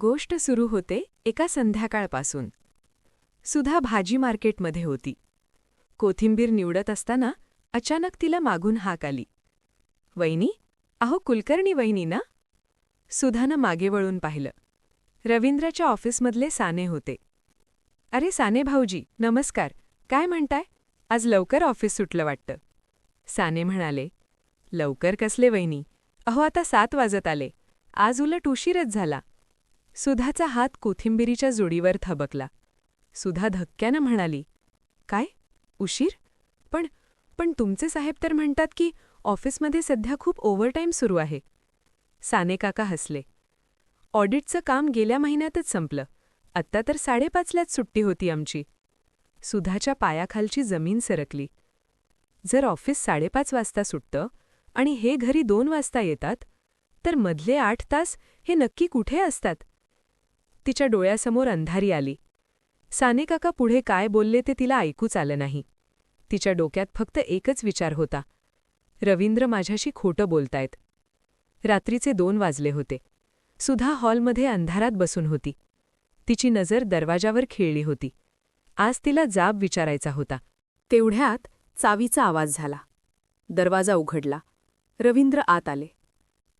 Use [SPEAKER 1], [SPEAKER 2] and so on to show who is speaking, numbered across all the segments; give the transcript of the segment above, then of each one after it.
[SPEAKER 1] गोष्ट सुरू होते एका संध्याकाळपासून. सुधा भाजी मार्केटमध्ये होती. कोथिंबीर निवडत असताना अचानक तिला मागून हाक आली. वैनी अहो कुलकर्णी वैनी ना? सुधानं मागे वळून पाहिलं. रवींद्रच्या ऑफिसमधले साने होते. अरे साने भाऊजी नमस्कार. काय म्हणताय? आज लवकर ऑफिस सुटलं वाटतं. साने म्हणाले लवकर कसले वैनी अहो आता सात वाजत आले. आज उलट उशीरच झाला. सुधाचा हात कोथिंबिरीच्या जोडीवर थबकला. सुधा धक्क्यानं म्हणाली काय? उशीर? पण पण तुमचे साहेब तर म्हणतात की ऑफिसमध्ये सध्या खूप ओव्हरटाईम सुरू आहे. साने काका हसले. ऑडिटचं काम गेल्या महिन्यातच संपलं. आत्ता तर साडेपाचल्याच सुट्टी होती आमची. सुधाच्या पायाखालची जमीन सरकली. जर ऑफिस साडेपाच वाजता सुटतं आणि हे घरी दोन वाजता येतात तर मधले आठ तास हे नक्की कुठे असतात? तिच्या डोळ्यासमोर अंधारी आली. सानेकाका पुढे काय बोलले ते तिला ऐकूच आलं नाही. तिच्या डोक्यात फक्त एकच विचार होता. रवींद्र माझ्याशी खोटं बोलतायत. रात्रीचे दोन वाजले होते. सुधा हॉलमध्ये अंधारात बसून होती. तिची नजर दरवाजावर खेळली होती. आज तिला जाब विचारायचा होता. तेवढ्यात चावीचा आवाज झाला. दरवाजा उघडला. रवींद्र आत आले.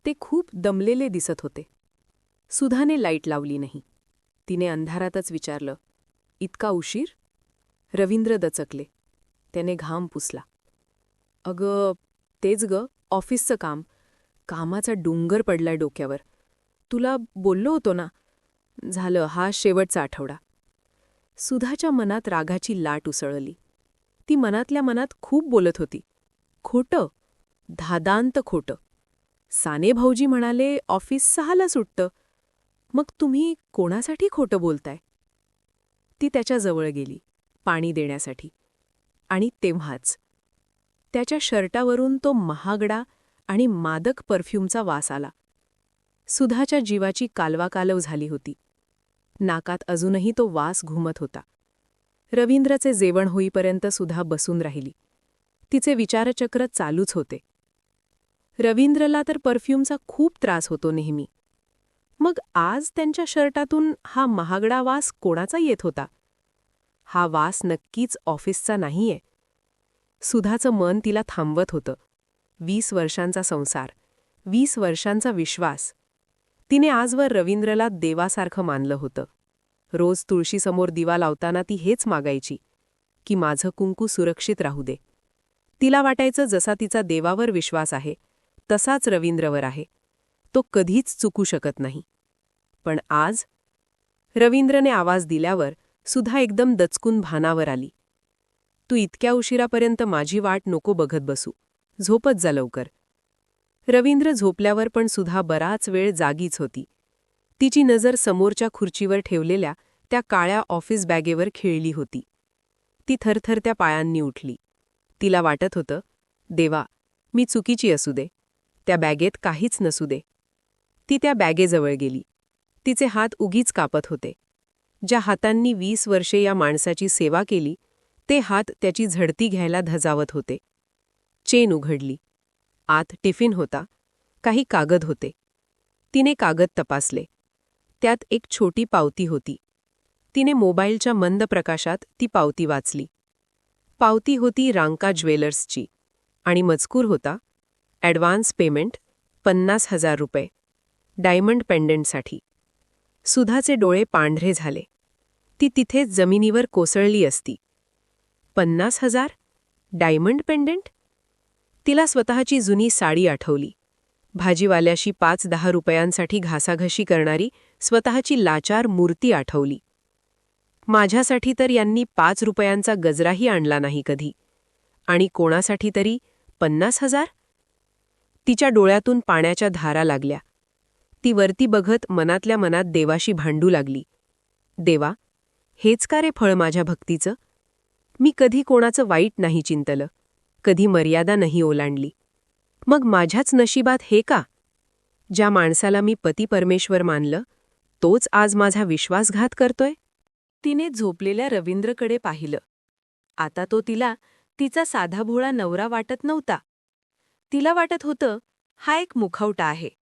[SPEAKER 1] ते खूप दमलेले दिसत होते. सुधाने लाइट लावली नाही. तिने अंधारातच विचारलं इतका उशीर? रवींद्र दचकले. त्याने घाम पुसला. अगं तेच ग ऑफिसचं काम. कामाचा डोंगर पडलाय डोक्यावर. तुला बोललो होतो ना. झालं हा शेवटचा आठवडा. सुधाच्या मनात रागाची लाट उसळली. ती मनातल्या मनात खूप बोलत होती. खोटं. धादांत खोटं. साने भाऊजी म्हणाले ऑफिस सहाला सुटतं. मग तुम्ही कोणासाठी खोटं बोलताय? ती त्याच्याजवळ गेली पाणी देण्यासाठी. आणि तेव्हाच त्याच्या शर्टावरून तो महागडा आणि मादक परफ्यूमचा वास आला. सुधाच्या जीवाची कालवाकालव झाली होती. नाकात अजूनही तो वास घुमत होता. रवींद्रचे जेवण होईपर्यंत सुधा बसून राहिली. तिचे विचारचक्र चालूच होते. रवींद्रला तर परफ्यूमचा खूप त्रास होतो नेहमी. मग आज त्यांच्या शर्टातून हा महागडा वास कोणाचा येत होता? हा वास नक्कीच ऑफिसचा नाहीये. सुधाचं मन तिला थांबवत होतं. वीस वर्षांचा संसार वीस वर्षांचा विश्वास. तिने आजवर रवींद्रला देवासारखं मानलं होतं. रोज तुळशीसमोर दिवा लावताना ती हेच मागायची की माझं कुंकू सुरक्षित राहू दे. तिला वाटायचं जसा तिचा देवावर विश्वास आहे तसाच रवींद्रवर आहे. तो कधीच चुकू शकत नाही. पण आज रवींद्रने आवाज दिल्यावर सुधा एकदम दचकून भानावर आली. तू इतक्या उशिरापर्यंत माझी वाट नको बघत बसू. झोपत जा लवकर. रवींद्र झोपल्यावर पण सुधा बराच वेळ जागीच होती. तिची नजर समोरच्या खुर्चीवर ठेवलेल्या त्या काळ्या ऑफिस बॅगेवर खेळली होती. ती थरथर त्या पायांनी उठली. तिला वाटत होतं देवा मी चुकीची असू दे. त्या बॅगेत काहीच नसू दे. ती त्या बॅगेजवळ गेली. तिचे हात उगीच कापत होते. ज्या हातांनी वीस वर्षे या माणसाची सेवा केली ते हात त्याची झडती घ्यायला धजावत होते. चेन उघडली. आत टिफिन होता. काही कागद होते. तिने कागद तपासले. त्यात एक छोटी पावती होती. तिने मोबाईलच्या मंद प्रकाशात ती पावती वाचली. पावती होती रांका ज्वेलर्सची. आणि मजकूर होता. ॲडव्हान्स पेमेंट पन्नास हजार रुपये. डायमंड पेंडंटसाठी. सुधाचे डोळे पांढरे झाले. ती तिथेच जमिनीवर कोसळली असती. पन्नास हजार? Diamond pendant? तिला स्वतःची जुनी साडी आठवली. भाजीवाल्याशी पाच दहा रुपयांसाठी घासाघशी करणारी स्वतःची लाचार मूर्ती आठवली. माझ्यासाठी तर यांनी पाच रुपयांचा गजराही आणला नाही कधी. आणि कोणासाठी तरी पन्नास हजार? तिच्या डोळ्यातून पाण्याच्या धारा लागल्या. ती वरती बघत मनातल्या मनात देवाशी भांडू लागली. देवा हेच का रे फळ माझ्या भक्तीचं? मी कधी कोणाचं वाईट नाही चिंतलं कधी मर्यादा नाही ओलांडली. मग माझ्याच नशिबात हे का? ज्या माणसाला मी पती परमेश्वर मानलं तोच आज माझा विश्वासघात करतोय? तिने झोपलेल्या रवींद्रकडे पाहिलं. आता तो तिला तिचा साधा भोळा नवरा वाटत नव्हता. तिला वाटत होतं हा एक मुखवटा आहे.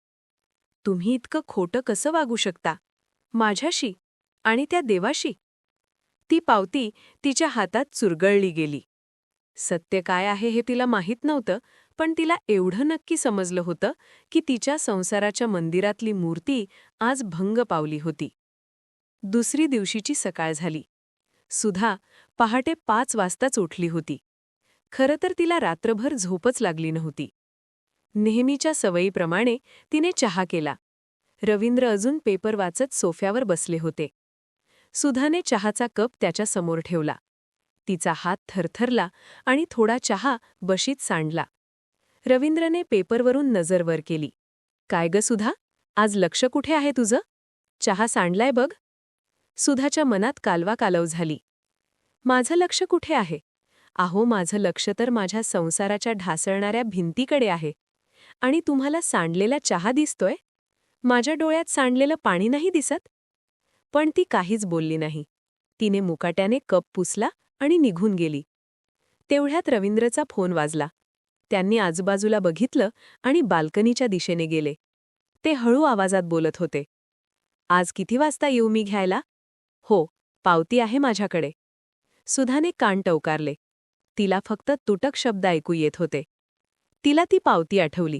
[SPEAKER 1] तुम्ही इतकं खोटं कसं वागू शकता? माझ्याशी? आणि त्या देवाशी? ती पावती तिच्या हातात चुरगळली गेली. सत्य काय आहे हे तिला माहीत नव्हतं पण तिला एवढं नक्की समजलं होतं की तिच्या संसाराच्या मंदिरातली मूर्ती आज भंग पावली होती. दुसरी दिवशीची सकाळ झाली. सुधा पहाटे पाच वाजताच उठली होती. खरं तर तिला रात्रभर झोपच लागली नव्हती. नेहमीच्या सवयीप्रमाणे तिने चहा केला. रवींद्र अजून पेपर वाचत सोफ्यावर बसले होते. सुधाने चहाचा कप त्याच्यासमोर ठेवला. तिचा हात थरथरला आणि थोडा चहा बशीत सांडला. रवींद्रने पेपरवरून नजर वर केली. काय ग सुधा? आज लक्ष कुठे आहे तुझं? चहा सांडलाय बघ. सुधाच्या मनात कालवा कालव झाली. माझं लक्ष कुठे आहे? आहो माझं लक्ष तर माझ्या संसाराच्या ढासळणाऱ्या भिंतीकडे आहे. आणि तुम्हाला सांडलेला चहा दिसतोय? माझ्या डोळ्यात सांडलेलं पाणी नाही दिसत? पण ती काहीच बोलली नाही. तिने मुकाट्याने कप पुसला आणि निघून गेली. तेवढ्यात रवींद्रचा फोन वाजला. त्यांनी आजूबाजूला बघितलं आणि बाल्कनीच्या दिशेने गेले. ते हळू आवाजात बोलत होते. आज किती वाजता येऊ मी घ्यायला? हो पावती आहे माझ्याकडे. सुधाने कान टवकारले. तिला फक्त तुटक शब्द ऐकू येत होते. तिला ती पावती आठवली.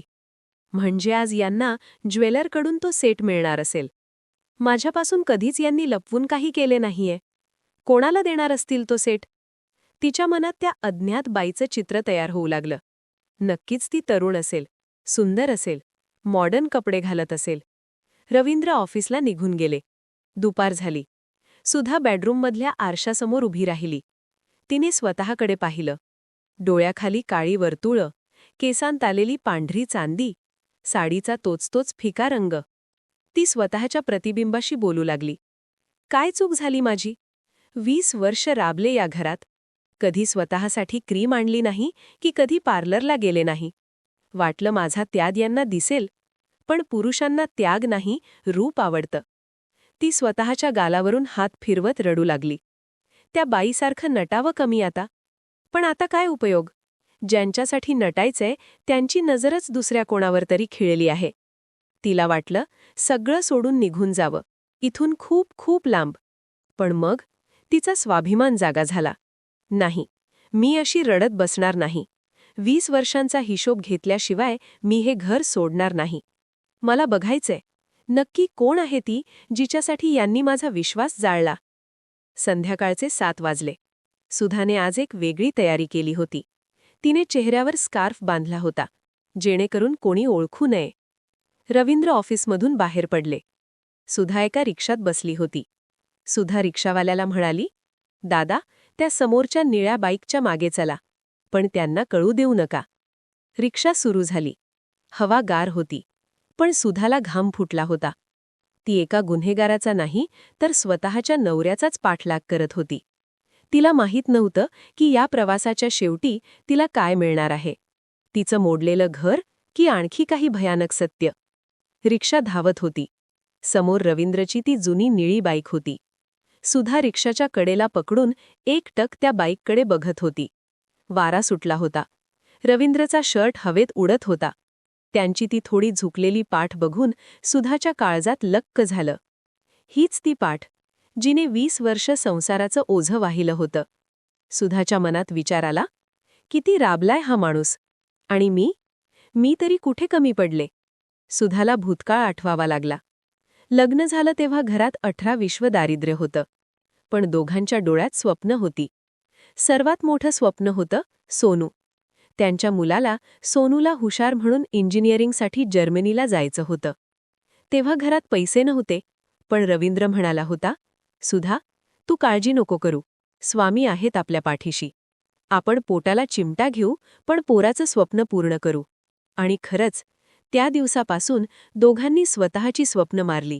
[SPEAKER 1] म्हणजे आज यांना ज्वेलरकडून तो सेट मिळणार असेल. माझ्यापासून कधीच यांनी लपवून काही केले नाहीये. कोणाला देणार असतील तो सेट? तिच्या मनात त्या अज्ञात बाईचं चित्र तयार होऊ लागलं. नक्कीच ती तरुण असेल सुंदर असेल मॉडर्न कपडे घालत असेल. रवींद्र ऑफिसला निघून गेले. दुपार झाली. सुधा बेडरूममधल्या आरशासमोर उभी राहिली. तिने स्वतःकडे पाहिलं. डोळ्याखाली काळी वर्तुळं केसांत आलेली पांढरी चांदी साडीचा तोचतोच फिका रंग. ती स्वतःच्या प्रतिबिंबाशी बोलू लागली. काय चूक झाली माझी? वीस वर्ष राबले या घरात. कधी स्वतःसाठी क्रीम आणली नाही की कधी पार्लरला गेले नाही. वाटलं माझा त्याग यांना दिसेल पण पुरुषांना त्याग नाही रूप आवडतं. ती स्वतःच्या गालावरून हात फिरवत रडू लागली. त्या बाईसारखं नटावं कमी आता. पण आता काय उपयोग? ज्यांच्यासाठी नटायचंय त्यांची नजरच दुसऱ्या कोणावर तरी खिळली आहे. तिला वाटलं सगळं सोडून निघून जावं. इथून खूप खूप लांब. पण मग तिचा स्वाभिमान जागा झाला. नाही मी अशी रडत बसणार नाही. वीस वर्षांचा हिशोब घेतल्याशिवाय मी हे घर सोडणार नाही. मला बघायचंय नक्की कोण आहे ती जिच्यासाठी यांनी माझा विश्वास जाळला? संध्याकाळचे सात वाजले. सुधाने आज एक वेगळी तयारी केली होती. तिने चेहऱ्यावर स्कार्फ बांधला होता जेणेकरून कोणी ओळखू नये. रवींद्र ऑफिसमधून बाहेर पडले. सुधा एका रिक्षात बसली होती. सुधा रिक्षावाल्याला म्हणाली दादा त्या समोरच्या निळ्या बाईकच्या मागे चला पण त्यांना कळू देऊ नका. रिक्षा सुरू झाली. हवा गार होती पण सुधाला घाम फुटला होता. ती एका गुन्हेगाराचा नाही तर स्वतःच्या नवऱ्याचाच पाठलाग करत होती. तिला माहीत नव्हतं की या प्रवासाच्या शेवटी तिला काय मिळणार आहे. तिचं मोडलेलं घर की आणखी काही भयानक सत्य? रिक्षा धावत होती. समोर रवींद्रची ती जुनी निळी बाईक होती. सुधा रिक्षाच्या कडेला पकडून एक टक त्या बाईककडे बघत होती. वारा सुटला होता. रवींद्रचा शर्ट हवेत उडत होता. त्यांची ती थोडी झुकलेली पाठ बघून सुधाच्या काळजात लक्क झालं. हीच ती पाठ जिने वीस वर्ष संसाराचं ओझं वाहिलं होतं. सुधाच्या मनात विचार आला किती राबलाय हा माणूस. आणि मी? मी तरी कुठे कमी पडले? सुधाला भूतकाळ आठवावा लागला. लग्न झालं तेव्हा घरात अठरा विश्व दारिद्र्य होतं. पण दोघांच्या डोळ्यात स्वप्न होती. सर्वात मोठं स्वप्न होतं सोनू. त्यांच्या मुलाला सोनूला हुशार म्हणून इंजिनिअरिंगसाठी जर्मनीला जायचं होतं. तेव्हा घरात पैसे नव्हते पण रवींद्र म्हणाला होता सुधा तू काळजी नको करू. स्वामी आहेत आपल्या पाठीशी. आपण पोटाला चिमटा घेऊ पण पोराचं स्वप्न पूर्ण करू. आणि खरंच त्या दिवसापासून दोघांनी स्वतःची स्वप्न मारली.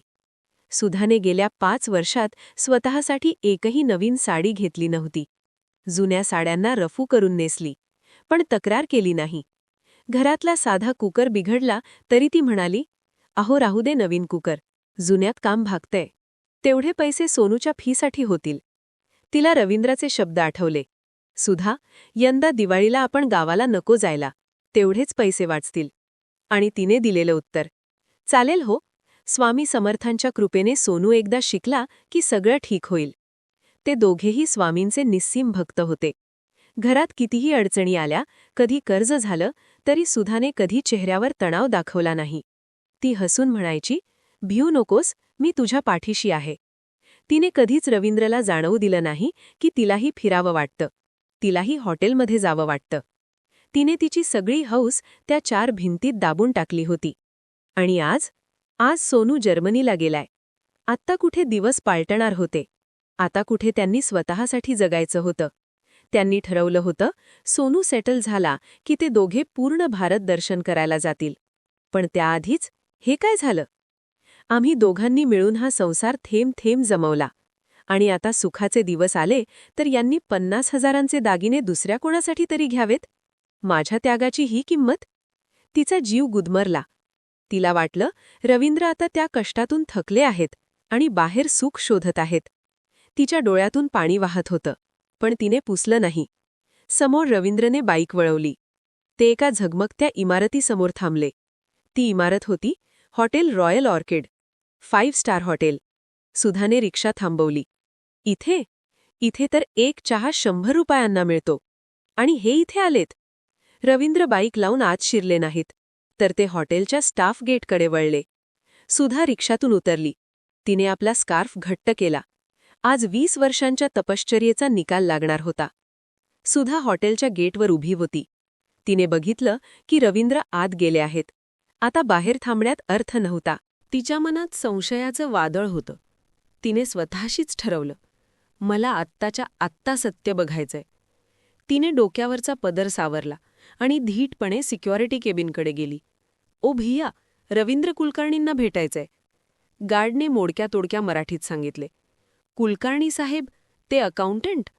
[SPEAKER 1] सुधाने गेल्या पाच वर्षात स्वतःसाठी एकही नवीन साडी घेतली नव्हती. जुन्या साड्यांना रफू करून नेसली पण तक्रार केली नाही. घरातला साधा कुकर बिघडला तरी ती म्हणाली अहो राहू दे नवीन कुकर. जुन्यात काम भागतंय. तेवढे पैसे सोनूच्या फीसाठी होतील. तिला रवींद्राचे शब्द आठवले. सुधा यंदा दिवाळीला आपण गावाला नको जायला. तेवढेच पैसे वाचतील. आणि तिने दिलेलं उत्तर. चालेल हो.
[SPEAKER 2] स्वामी समर्थांच्या कृपेने सोनू एकदा शिकला की सगळं ठीक होईल. ते दोघेही स्वामींचे निस्सीम भक्त होते. घरात कितीही अडचणी आल्या कधी कर्ज झालं तरी सुधाने कधी चेहऱ्यावर तणाव दाखवला नाही. ती हसून म्हणायची भिऊ नकोस. मी तुझ्या पाठीशी आहे. तिने कधीच रवींद्रला जाणवू दिलं नाही की तिलाही फिरावं वाटतं. तिलाही हॉटेलमध्ये जावं वाटतं. तिने तिची सगळी हौस त्या चार भिंतीत दाबून टाकली होती. आणि आज? आज सोनू जर्मनीला गेलाय. आत्ता कुठे दिवस पालटणार होते? आता कुठे त्यांनी स्वतःसाठी जगायचं होतं? त्यांनी ठरवलं होतं सोनू सेटल झाला की ते दोघे पूर्ण भारत दर्शन करायला जातील. पण त्याआधीच हे काय झालं? आम्ही दोघांनी मिळून हा संसार थेंब थेंब जमवला. आणि आता सुखाचे दिवस आले तर यांनी पन्नास हजारांचे दागिने दुसऱ्या कोणासाठी तरी घ्यावेत? माझ्या त्यागाची ही किंमत? तिचा जीव गुदमरला. तिला वाटलं रवींद्र आता त्या कष्टातून थकले आहेत आणि बाहेर सुख शोधत आहेत. तिच्या डोळ्यातून पाणी वाहत होतं पण तिने पुसलं नाही. समोर रवींद्रने बाईक वळवली. ते एका झगमगत्या इमारतीसमोर थांबले. ती इमारत होती hotel royal orchid. Five star hotel. सुधाने रिक्षा थांबवली. इथे? इथे तर एक चहा शंभर रुपयांना मिळतो. आणि हे इथे आलेत. रवींद्र बाईक लावून आत शिरले नाहीत. तर ते हॉटेलच्या स्टाफ गेटकडे वळले. सुधा रिक्षातून उतरली. तिने आपला स्कार्फ घट्ट केला. आज वीस वर्षांच्या तपश्चर्येचा निकाल लागणार होता. सुधा हॉटेलच्या गेटवर उभी होती. तिने बघितलं की रवींद्र आत गेले आहेत. आता बाहेर थांबण्यात अर्थ नव्हता.
[SPEAKER 1] तिच्या मनात संशयाचं वादळ होतं. तिने स्वतःशीच ठरवलं मला आत्ताच्या आत्ता सत्य बघायचंय. तिने डोक्यावरचा पदर सावरला आणि धीटपणे सिक्युरिटी केबिनकडे गेली. ओ भिया रवींद्र कुलकर्णींना भेटायचंय. गार्डने मोडक्या तोडक्या मराठीत सांगितले. कुलकर्णी साहेब ते अकाउंटंट?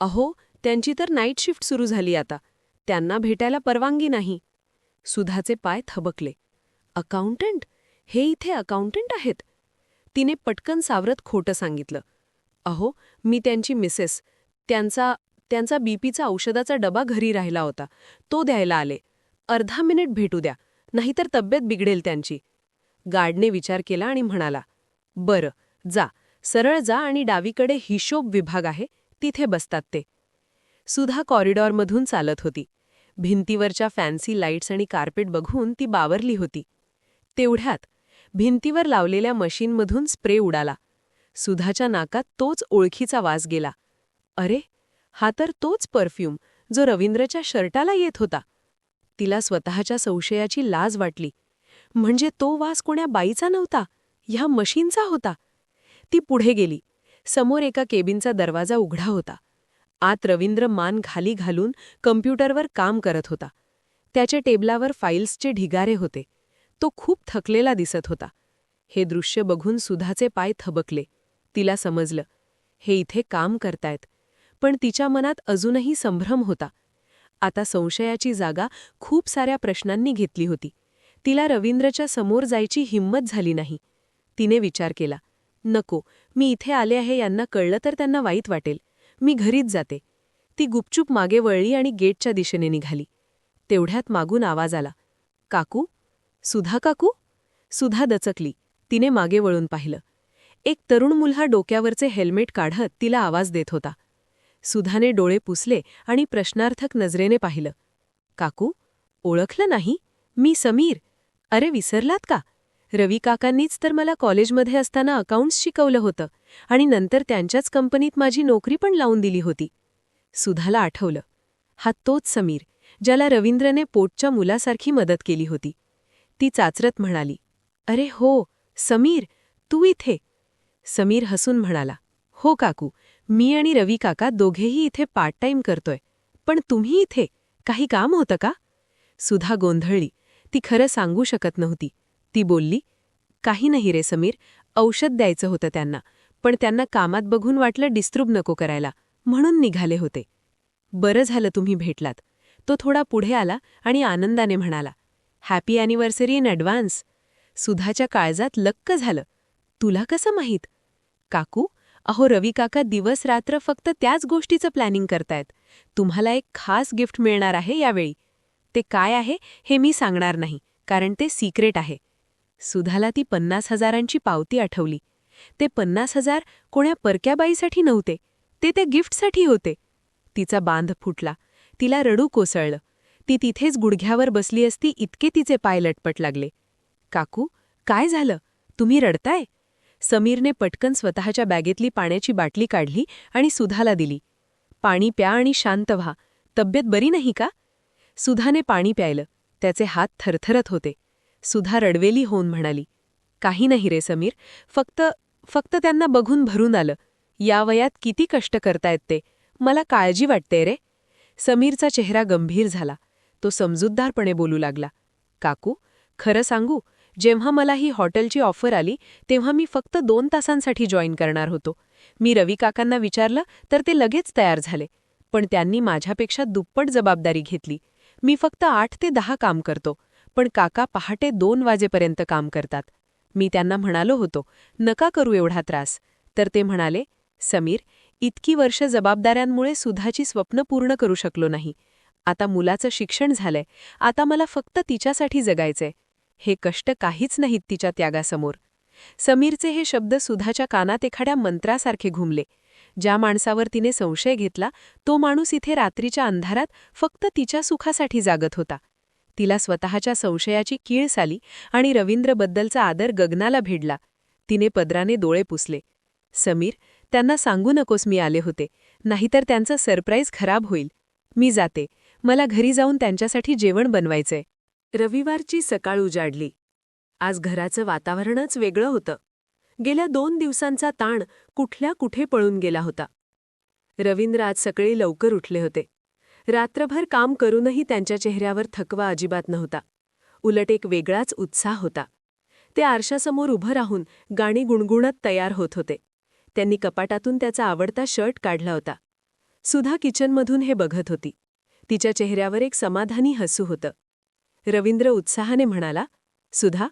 [SPEAKER 1] अहो त्यांची तर नाईट शिफ्ट सुरू झाली आता. त्यांना भेटायला परवानगी नाही. सुधाचे पाय थबकले. अकाउंटंट? हे इथे अकाउंटंट आहेत. तिने पटकन सावरत खोटं सांगितलं. अहो मी त्यांची मिसेस त्यांचा त्यांचा बीपीचा औषधाचा डबा घरी राहिला होता. तो द्यायला आले. अर्धा मिनिट भेटू द्या नाहीतर तब्येत बिघडेल त्यांची. गार्डने विचार केला आणि म्हणाला बरं जा सरळ जा आणि डावीकडे हिशोब विभाग आहे तिथे बसतात ते. सुधा कॉरिडॉरमधून चालत होती. भिंतीवरच्या फॅन्सी लाईट्स आणि कार्पेट बघून ती बावरली होती. तेवढ्यात भिंतीवर लावलेल्या मशीनमधून स्प्रे उडाला. सुधाच्या नाकात तोच ओळखीचा वास गेला. अरे हा तर तोच परफ्यूम जो रवींद्रच्या शर्टाला येत होता. तिला स्वतःच्या संशयाची लाज वाटली. म्हणजे तो वास कोण्या बाईचा नव्हता? ह्या मशीनचा होता. ती पुढे गेली. समोर एका केबिनचा दरवाजा उघडा होता. आत रवींद्र मान खाली घालून कम्प्युटरवर काम करत होता. त्याच्या टेबलावर फाईल्सचे ढिगारे होते. तो खूप थकलेला दिसत होता. हे दृश्य बघून सुधाचे पाय थबकले. तिला समजलं. हे इथे काम करतायत. पण तिच्या मनात अजूनही संभ्रम होता. आता संशयाची जागा खूप साऱ्या प्रश्नांनी घेतली होती. तिला रवींद्रच्या समोर जायची हिंमत झाली नाही. तिने विचार केला. नको मी इथे आले आहे यांना कळलं तर त्यांना वाईट वाटेल. मी घरीच जाते. ती गुपचूप मागे वळली आणि गेटच्या दिशेने निघाली. तेवढ्यात मागून आवाज आला. काकू सुधा काकू? सुधा दचकली. तिने मागे वळून पाहिलं. एक तरुण मुलहा डोक्यावरचे हेल्मेट काढत तिला आवाज देत होता. सुधाने डोळे पुसले आणि प्रश्नार्थक नजरेने पाहिलं. काकू ओळखलं नाही? मी समीर. अरे विसरलात का? रवी काकांनीच तर मला कॉलेजमध्ये असताना अकाउंट्स शिकवलं होतं आणि नंतर त्यांच्याच कंपनीत माझी नोकरी पण लावून दिली होती. सुधाला आठवलं. हा तोच समीर ज्याला रवींद्रने पोटच्या मुलासारखी मदत केली होती. ती चाचरत म्हणाली अरे हो समीर तू इथे. समीर हसून म्हणाला हो काकू मी आणि रवी काका दोघेही इथे पार्ट टाईम करतोय पण तुम्ही इथे काही काम होतं का? सुधा गोंधळली ती खरं सांगू शकत नव्हती. ती बोलली काही नाही रे समीर औषध द्यायचं होतं त्यांना पण त्यांना कामात बघून वाटलं डिस्टर्ब नको करायला म्हणून निघाले होते. बरं झालं तुम्ही भेटलात. तो थोडा पुढे आला आणि आनंदाने म्हणाला हॅपी अॅनिव्हर्सरी इन ॲडव्हान्स. सुधाच्या काळजात लक्क झालं. तुला कसं माहीत? काकू अहो रवी काका दिवस रात्र फक्त त्याच गोष्टीचं प्लॅनिंग करतायत. तुम्हाला एक खास गिफ्ट मिळणार आहे यावेळी. ते काय आहे हे मी सांगणार नाही कारण ते सिक्रेट आहे.
[SPEAKER 2] सुधाला ती पन्नास हजारांची पावती आठवली. ते पन्नास हजार कोण्या परक्याबाईसाठी नव्हते ते त्या गिफ्टसाठी होते. तिचा बांध फुटला. तिला रडू कोसळलं. ती तिथेच गुडघ्यावर बसली असती इतके तिचे पाय लटपट लागले. काकू काय झालं? तुम्ही रडताय? समीरने पटकन स्वतःच्या बॅगेतली पाण्याची बाटली काढली आणि सुधाला दिली. पाणी प्या आणि शांत व्हा. तब्येत बरी नाही का? सुधाने पाणी प्यायलं. त्याचे हात थरथरत होते. सुधा रडवेली होऊन म्हणाली काही नाही रे समीर. फक्त फक्त त्यांना बघून भरून आलं. या वयात किती कष्ट करतायत ते. मला काळजी वाटते रे. समीरचा चेहरा गंभीर झाला. तो समजूतदारपणे बोलू लागला. काकू खरं सांगू जेव्हा मला ही हॉटेलची ऑफर आली तेव्हा मी फक्त दोन तासांसाठी जॉईन करणार होतो. मी रवी काकांना विचारलं तर ते लगेच तयार झाले. पण त्यांनी माझ्यापेक्षा दुप्पट जबाबदारी घेतली. मी फक्त आठ ते दहा काम करतो पण काका पहाटे दोन वाजेपर्यंत काम करतात. मी त्यांना म्हणालो होतो नका करू एवढा त्रास. तर ते म्हणाले समीर इतकी वर्ष जबाबदाऱ्यांमुळे सुधाची स्वप्न पूर्ण करू शकलो नाही. आता मुलाचं शिक्षण झालंय. आता मला फक्त तिच्यासाठी जगायचंय. हे कष्ट काहीच नाहीत तिच्या त्यागासमोर. समीरचे हे शब्द सुधाच्या कानात एखाद्या मंत्रासारखे घुमले. ज्या माणसावर तिने संशय घेतला तो माणूस इथे रात्रीच्या अंधारात फक्त तिच्या सुखासाठी जागत होता. तिला स्वतःच्या संशयाची कीळ साली आणि रवींद्रबद्दलचा आदर गगनाला भिडला. तिने पदराने डोळे पुसले. समीर त्यांना सांगू नकोस मी आले होते. नाहीतर त्यांचं सरप्राईज खराब होईल. मी जाते. मला घरी जाऊन त्यांच्यासाठी जेवण बनवायचंय. रविवारची सकाळ उजाडली. आज घराचं वातावरणच वेगळं होतं. गेल्या दोन दिवसांचा ताण कुठल्या कुठे पळून गेला होता. रवींद्र आज सकाळी लवकर उठले होते. रात्रभर काम करूनही त्यांच्या चेहऱ्यावर थकवा अजिबात नव्हता. उलट एक वेगळाच उत्साह होता. ते आरशासमोर उभं राहून गाणी गुणगुणत तयार होत होते. त्यांनी कपाटातून त्याचा आवडता शर्ट काढला होता. सुधा किचनमधून हे बघत होती. तिच्या चेहऱ्यावर एक समाधानी हसू होतं. रवींद्र उत्साहाने म्हणाला सुधा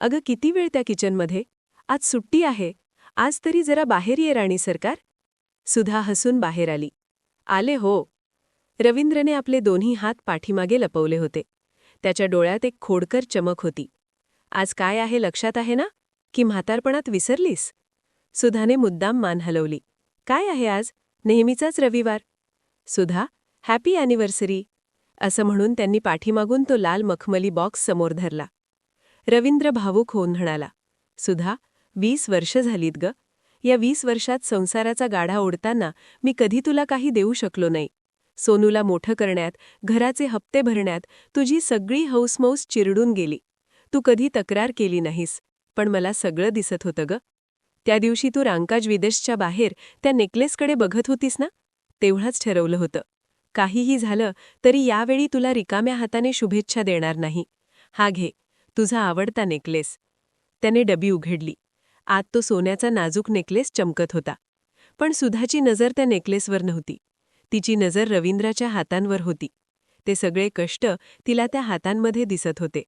[SPEAKER 2] अगं किती वेळ त्या किचनमध्ये? आज सुट्टी आहे. आज तरी जरा बाहेर ये राणी सरकार. सुधा हसून बाहेर आली. आले हो. रवींद्रने आपले दोन्ही हात पाठीमागे लपवले होते. त्याच्या डोळ्यात एक खोडकर चमक होती. आज काय आहे लक्षात आहे ना? की म्हातारपणात विसरलीस? सुधाने मुद्दाम मान हलवली. काय आहे आज? नेहमीचाच रविवार. सुधा हॅपी अॅनिव्हर्सरी असं म्हणून त्यांनी पाठीमागून तो लाल मखमली बॉक्स समोर धरला. रवींद्र भावूक होऊन म्हणाला सुधा वीस वर्ष झालीत ग. या वीस वर्षात संसाराचा गाढा ओढताना मी कधी तुला काही देऊ शकलो नाही. सोनूला मोठं करण्यात घराचे हप्ते भरण्यात तुझी सगळी हौसमौस चिरडून गेली. तू कधी तक्रार केली नाहीस पण मला सगळं दिसत होतं ग. त्या दिवशी तू रांकाज विदेशच्या बाहेर त्या नेकलेसकडे बघत होतीस ना? तेवढाच ठरवलं होतं. काहीही झालं तरी यावेळी तुला रिकाम्या हाताने शुभेच्छा देणार नाही. हा घे तुझा आवडता नेकलेस. त्याने डबी उघडली. आत तो सोन्याचा नाजूक नेकलेस चमकत होता. पण सुधाची नजर त्या नेकलेसवर नव्हती. तिची नजर रवींद्राच्या हातांवर होती. ते सगळे कष्ट तिला त्या हातांमध्ये दिसत होते.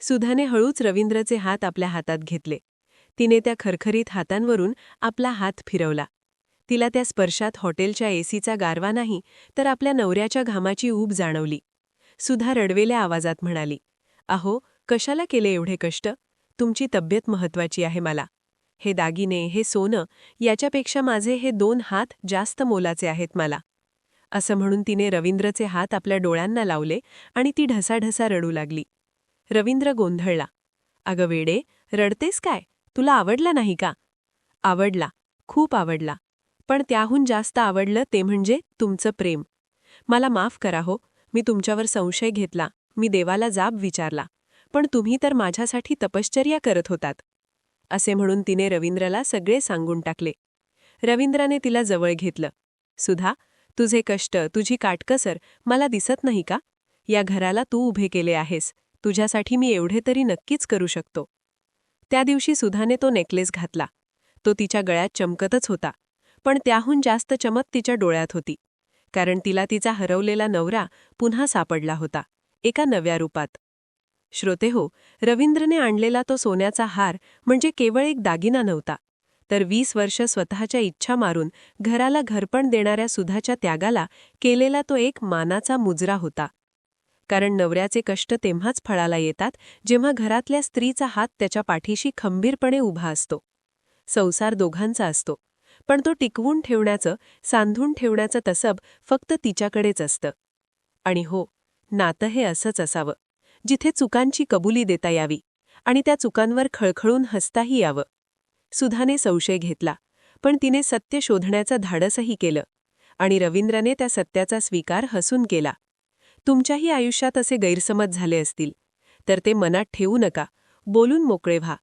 [SPEAKER 2] सुधाने हळूच रवींद्रचे हात आपल्या हातात घेतले. तिने त्या खरखरीत हातांवरून आपला हात फिरवला. तिला त्या स्पर्शात हॉटेलच्या एसीचा गारवा नाही तर आपल्या नवऱ्याच्या घामाची ऊब जाणवली. सुधा रडवेल्या आवाजात म्हणाली अहो कशाला केले एवढे कष्ट? तुमची तब्येत महत्वाची आहे मला. हे दागिने हे सोनं याच्यापेक्षा माझे हे दोन हात जास्त मोलाचे आहेत मला. असं म्हणून तिने रवींद्रचे हात आपल्या डोळ्यांना लावले आणि ती ढसाढसा रडू लागली. रवींद्र गोंधळला अगं वेडे रडतेस काय? तुला आवडला नाही का? आवडला खूप आवडला. पण त्याहून जास्त आवडलं ते म्हणजे तुमचं प्रेम. मला माफ करा हो मी तुमच्यावर संशय घेतला मी देवाला जाब विचारला पण तुम्ही तर माझ्यासाठी तपश्चर्या करत होतात. असे म्हणून तिने रवींद्रला सगळे सांगून टाकले. रवींद्राने तिला जवळ घेतलं. सुधा तुझे कष्ट तुझी काटकसर मला दिसत नाही का? या घराला तू उभे केले आहेस तुझ्यासाठी मी एवढे तरी नक्कीच करू शकतो. त्या दिवशी सुधाने तो नेकलेस घातला. तो तिच्या गळ्यात चमकतच होता. पण त्याहून जास्त चमक तिच्या डोळ्यात होती. कारण तिला तिचा हरवलेला नवरा पुन्हा सापडला होता एका नव्या रूपात. श्रोते हो रवींद्रने आणलेला तो सोन्याचा हार म्हणजे केवळ एक दागिना नव्हता. तर वीस वर्ष स्वतःच्या इच्छा मारून घराला घरपण देणाऱ्या सुधाच्या त्यागाला केलेला तो एक मानाचा मुजरा होता. कारण नवऱ्याचे कष्ट तेव्हाच फळाला येतात जेव्हा घरातल्या स्त्रीचा हात त्याच्या पाठीशी खंबीरपणे उभा असतो. संसार दोघांचा असतो. पण तो टिकवून ठेवण्याचं सांधून ठेवण्याचं तसब फक्त तिच्याकडेच असतं. आणि हो नातं हे असंच असावं जिथे चुकांची कबुली देता यावी आणि त्या चुकांवर खळखळून हसताही यावं. सुधाने संशय घेतला पण तिने सत्य शोधण्याचं धाडसही केलं आणि रवींद्रने त्या सत्याचा स्वीकार हसून केला. तुमच्याही आयुष्यात असे गैरसमज झाले असतील तर ते मनात ठेवू नका बोलून मोकळे व्हा.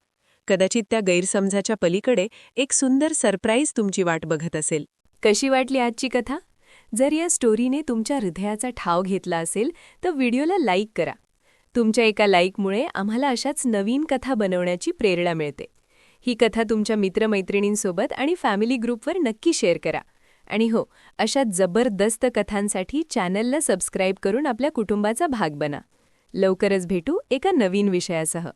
[SPEAKER 2] कदाचित त्या गैरसमजाच्या पलीकडे एक सुंदर सरप्राईज तुमची वाट बघत असेल.
[SPEAKER 1] कशी वाटली आजची कथा? जर या स्टोरीने तुमच्या हृदयाचा ठाव घेतला असेल तर व्हिडिओला लाईक करा. तुमच्या एका लाईकमुळे आम्हाला अशाच नवीन कथा बनवण्याची प्रेरणा मिळते. ही कथा तुमच्या मित्रमैत्रिणींसोबत आणि फॅमिली ग्रुपवर नक्की शेअर करा. आणि हो अशा जबरदस्त कथांसाठी चॅनलला सबस्क्राईब करून आपल्या कुटुंबाचा भाग बना. लवकरच भेटू एका नवीन विषयासह.